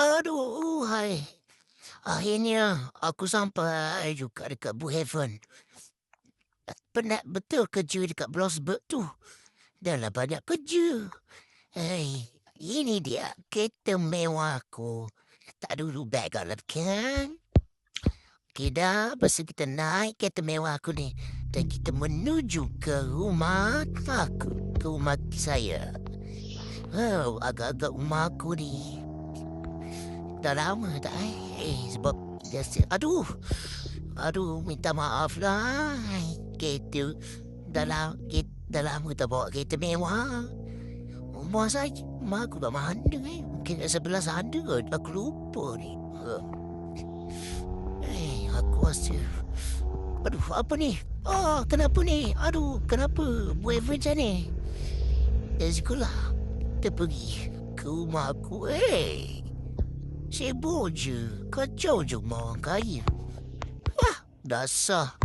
Aduh, hai. Akhirnya aku sampai juga dekat Bu Heaven. Penat betul kerja dekat Brosburg tu. Dah lah banyak kerja. Hei, ini dia kereta mewah aku. Tak dulu bag lah kan? Okey dah, pasal kita naik kereta mewah aku ni. Dan kita menuju ke rumah aku. Ke rumah saya. Oh, agak-agak rumah aku ni. Dah lama tak eh? eh sebab biasa. Aduh. Aduh, minta maaf lah. Kereta dah lama, dah lama tak bawa kereta mewah. Rumah saya, rumah aku tak mana eh. Mungkin sebelah sana Aku lupa ni. Eh, aku rasa... Aduh, apa ni? Oh, kenapa ni? Aduh, kenapa? Buat macam ni? Dari sekolah, kita pergi ke rumah aku. Eh, hey. Sibuk je. Kacau je rumah orang kaya. Wah, dasar.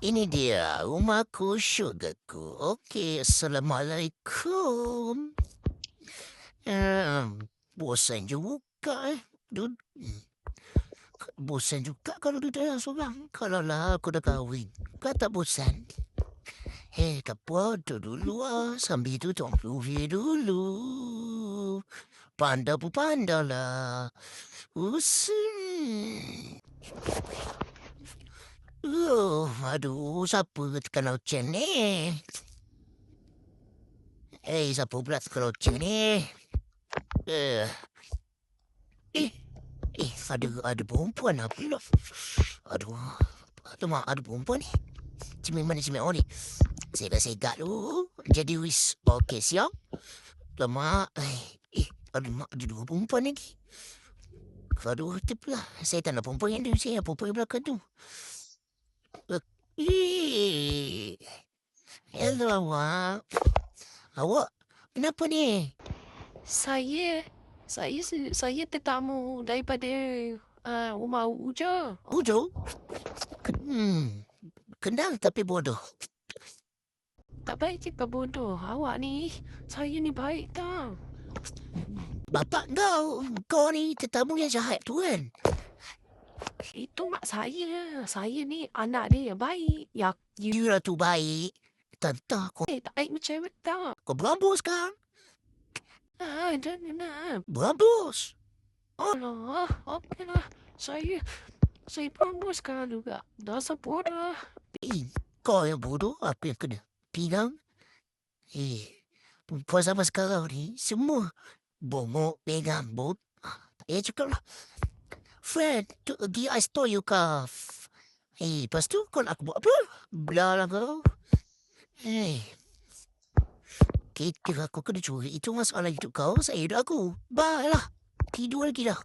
Ini dia rumahku, syurgaku. Okey, Assalamualaikum. Um, bosan juga eh. Dud bosan juga kalau duduk dalam seorang. Kalau lah aku dah kahwin. Kau tak bosan? Hei, tak apa dulu ah. Sambil tu tunggu dulu. Panda pun panda lah. Usin. Oh, aduh, siapa tekan ocen ni? Eh, siapa pula tekan ocen ni? Eh, eh, eh, ada ada perempuan lah pula. Aduh, aduh, mak, ada perempuan ni. Cimik mana cimik oh ni? Segak-segak tu. Jadi wis, okey siap. Lemak, eh, ada mak ada dua perempuan lagi. Aduh, tip lah. Saya tak nak perempuan yang ada. Saya perempuan yang belakang tu. Eh, hello, awak. Awak, kenapa ni? Saya, saya saya tetamu daripada uh, rumah Ujo. Ujo? Hmm, kenal tapi bodoh. Tak baik cakap bodoh. Awak ni, saya ni baik tau. Bapak kau, kau ni tetamu yang jahat tu kan? Itu mak saya. Saya ni anak dia yang baik. Ya, you, lah tu baik. Tentang kau. Eh, tak baik macam tak. Kau berambus kan? Ah, dan nak. Berambus? Oh. Alah, okey lah. Saya, saya berambus kan juga. Dasar bodoh. Eh, kau yang bodoh, apa yang kena? Pinang? Eh, perempuan sama sekarang ni, semua bongok, pegang, bot. Tak payah cakap lah. Fred, tu pergi I store you cuff. Eh, lepas tu kau nak aku buat apa? Belah lah kau. Eh. Kita aku kena curi. Itu masalah hidup kau, saya hidup aku. Bye lah. Tidur lagi dah.